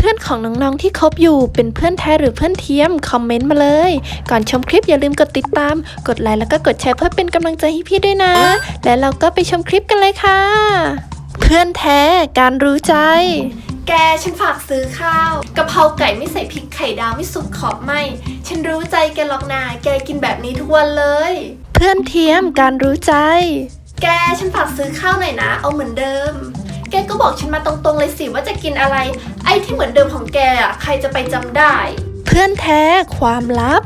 เพื่อนของน้องๆที่คบอยู่เป็นเพื่อนแท้หรือเพื่อนเทียม คอมเมนต์มาเลย ก่อนชมคลิปอย่าลืมกดติดตาม กดไลค์แล้วก็กดแชร์เพื่อเป็นกำลังใจให้พี่ด้วยนะ และเราก็ไปชมคลิปกันเลยค่ะ เพื่อนแท้การรู้ใจ แกฉันฝากซื้อข้าวกะเพราไก่ไม่ใส่พริกไข่ดาวไม่สุกขอบไหมฉันรู้ใจแกหรอกนาแกกินแบบนี้ทุกวันเลย เพื่อนเทียมการรู้ใจ แกฉันฝากซื้อข้าวหน่อยนะ เอาเหมือนเดิมแกก็ บอกฉันมาตรงๆเลยสิว่าจะกินอะไร ไอ้ที่เหมือนเดิมของแกอะใครจะไปจำได้ เพื่อนแท้ความลับ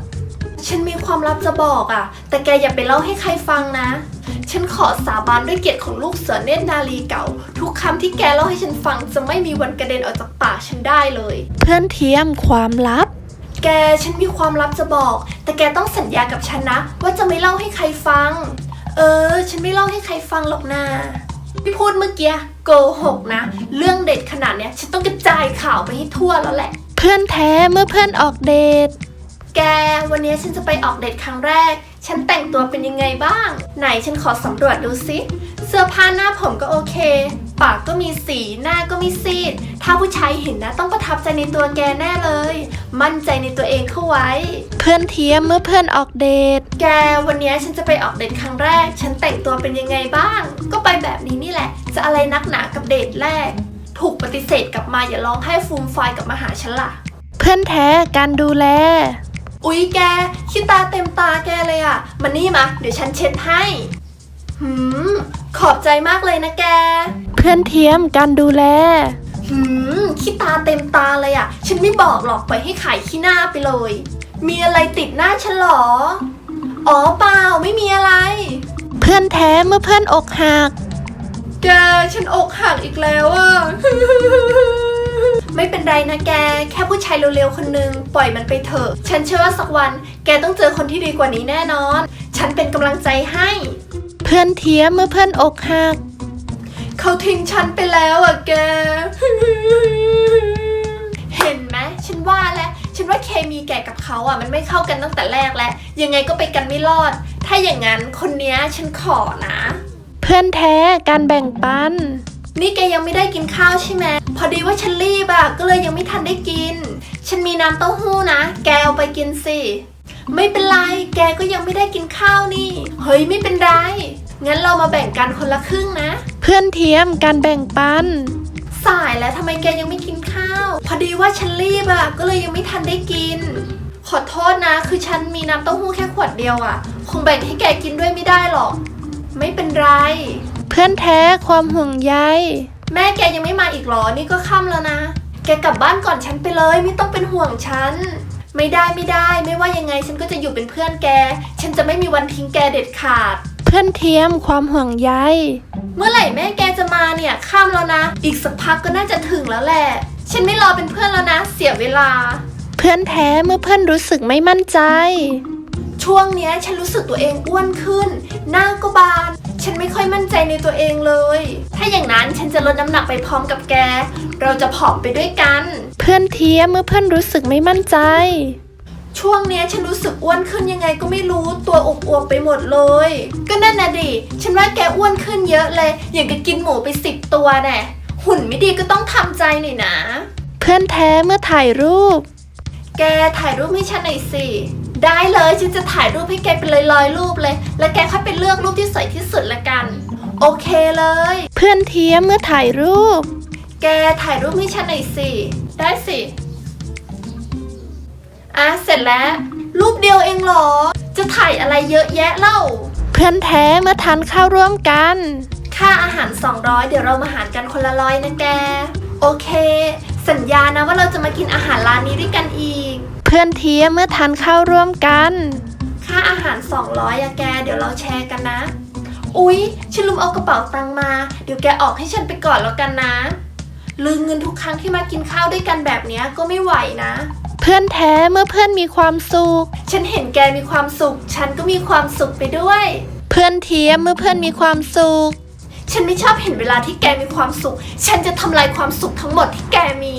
ฉันมีความลับจะบอกอะ แต่แกอย่าไปเล่าให้ใครฟังนะ ฉันขอสาบานด้วยเกียรติของลูกเสือเนตรนาลีเก่า ทุกคำที่แกเล่าให้ฉันฟังจะไม่มีวันกระเด็นออกจากปากฉันได้เลย เพื่อนเทียมความลับ แกฉันมีความลับจะบอก แต่แกต้องสัญญากับฉันนะ ว่าจะไม่เล่าให้ใครฟัง เออ ฉันไม่เล่าให้ใครฟังหรอกนะ ที่พูดเมื่อกี้โกหกนะ เรื่องเด็ดขนาดเนี้ยฉันต้องกระจายข่าวไปให้ทั่วแล้วแหละ เพื่อนแท้เมื่อเพื่อนออกเดท แกวันนี้ฉันจะไปออกเดทครั้งแรก ฉันแต่งตัวเป็นยังไงบ้าง ไหนฉันขอสำรวจดูสิเสื้อผ้าหน้าผมก็โอเค ปากก็มีสีหน้าก็มีซีด ถ้าผู้ชายเห็นนะต้องประทับใจในตัวแกแน่เลย มั่นใจในตัวเองเข้าไว้ เพื่อนเทียมเมื่อเพื่อนออกเดท แกวันนี้ฉันจะไปออกเดทครั้งแรก ฉันแต่งตัวเป็นยังไงบ้าง ก็ไปแบบนี้นี่แหละ จะอะไรนักหนากับเดทแรก ถูกปฏิเสธกลับมาอย่าร้องไห้ฟูมไฟายกลับมาหาฉันล่ะ เพื่อนแท้การดูแล อุ๊ยแกขี้ตาเต็มตาแกเลยอะมานี่มาเดี๋ยวฉันเช็ดให้หืมขอบใจมากเลยนะแก เพื่อนเทียมการดูแล หืมขี้ตาเต็มตาเลยอะฉันไม่บอกหรอกปล่อยให้ขายขี้หน้าไปเลย มีอะไรติดหน้าฉันหรอ อ๋อเปล่าไม่มีอะไร เพื่อนแท้เมื่อเพื่อนอกหัก แกฉันอกหักอีกแล้วอะไม่ เป็นไรนะแก แค่ผู้ชายเร็วๆคนนึง ปล่อยมันไปเถอะ ฉันเชื่อว่าสักวัน แกต้องเจอคนที่ดีกว่านี้แน่นอน ฉันเป็นกำลังใจให้ เพื่อนเทียมเมื่อเพื่อนอกหัก เขาทิ้งฉันไปแล้วอะแก เห็นไหมฉันว่าแล้ว ฉันว่าเคมีแกกับเขาอะมันไม่เข้ากันตั้งแต่แรกแล้ว ยังไงก็ไปกันไม่รอด ถ้าอย่างนั้นคนเนี้ยฉันขอนะ เพื่อนแท้การแบ่งปัน นี่แกยังไม่ได้กินข้าวใช่ไหมพอดีว่าฉันรีบอะก็เลยยังไม่ทันได้กิน ฉันมีน้ำเต้าหู้นะ แกเอาไปกินสิ ไม่เป็นไร แกก็ยังไม่ได้กินข้าวนี่ เฮ้ยไม่เป็นไร งั้นเรามาแบ่งกันคนละครึ่งนะ เพื่อนเทียมการแบ่งปัน สายแล้วทำไมแกยังไม่กินข้าว พอดีว่าฉันรีบอะก็เลยยังไม่ทันได้กิน ขอโทษนะ คือฉันมีน้ำเต้าหู้แค่ขวดเดียวอะคงแบ่งให้แกกินด้วยไม่ได้หรอก ไม่เป็นไร เพื่อนแท้ความห่วงใยแม่แกยังไม่มาอีกเหรอ นี่ก็ค่ำแล้วนะ แกกลับบ้านก่อนฉันไปเลย ไม่ต้องเป็นห่วงฉัน ไม่ได้ไม่ได้ ไม่ว่ายังไงฉันก็จะอยู่เป็นเพื่อนแก ฉันจะไม่มีวันทิ้งแกเด็ดขาด เพื่อนเทียมความห่วงใย เมื่อไหร่แม่แกจะมาเนี่ยค่ำแล้วนะ อีกสักพักก็น่าจะถึงแล้วแหละ ฉันไม่รอเป็นเพื่อนแล้วนะ เสียเวลา เพื่อนแท้เมื่อเพื่อนรู้สึกไม่มั่นใจ ช่วงเนี้ยฉันรู้สึกตัวเองอ้วนขึ้น หน้าก็บาน ฉันไม่ค่อยมั่นใจในตัวเองเลย ถ้าอย่างนั้นฉันจะลดน้ำหนักไปพร้อมกับแก เราจะผอมไปด้วยกัน เพื่อนเทียมเมื่อเพื่อนรู้สึกไม่มั่นใจ ช่วงเนี้ยฉันรู้สึกอ้วนขึ้นยังไงก็ไม่รู้ตัวอวบๆไปหมดเลย ก็นั่นนะดิ ฉันว่าแกอ้วนขึ้นเยอะเลย อย่างกับกินหมูไปสิบตัวแน่หุ่นไม่ดีก็ต้องทำใจหน่อยนะ เพื่อนแท้เมื่อถ่ายรูป แกถ่ายรูปให้ฉันหน่อยสิ ได้เลยฉันจะถ่ายรูปให้แกเป็นลอยๆรูปเลย แล้วแกค่อยไปเลือกรูปที่สวยที่สุดละกัน โอเคเลย เพื่อนเทียมเมื่อถ่ายรูป แกถ่ายรูปให้ฉันหน่อยสิ ได้สิอะเสร็จแล้ว รูปเดียวเองเหรอ จะถ่ายอะไรเยอะแยะเล่า เพื่อนแท้เมื่อทานข้าวร่วมกัน ค่าอาหาร 200 เดี๋ยวเรามาหารกันคนละร้อยนะแก โอเค สัญญานะว่าเราจะมากินอาหารร้านนี้ด้วยกันอีก เพื่อนเทียมเมื่อทานข้าวร่วมกัน ค่าอาหาร 200อะแก เดี๋ยวเราแชร์กันนะ อุ๊ย ฉันลืมเอากระเป๋าตังค์มา เดี๋ยวแกออกให้ฉันไปก่อนแล้วกันนะ ลืมเงินทุกครั้งที่มากินข้าวด้วยกันแบบเนี้ยก็ไม่ไหวนะ เพื่อนแท้เมื่อเพื่อนมีความสุข ฉันเห็นแกมีความสุข ฉันก็มีความสุขไปด้วย เพื่อนเทียมเมื่อเพื่อนมีความสุข ฉันไม่ชอบเห็นเวลาที่แกมีความสุข ฉันจะทำลายความสุขทั้งหมดที่แกมี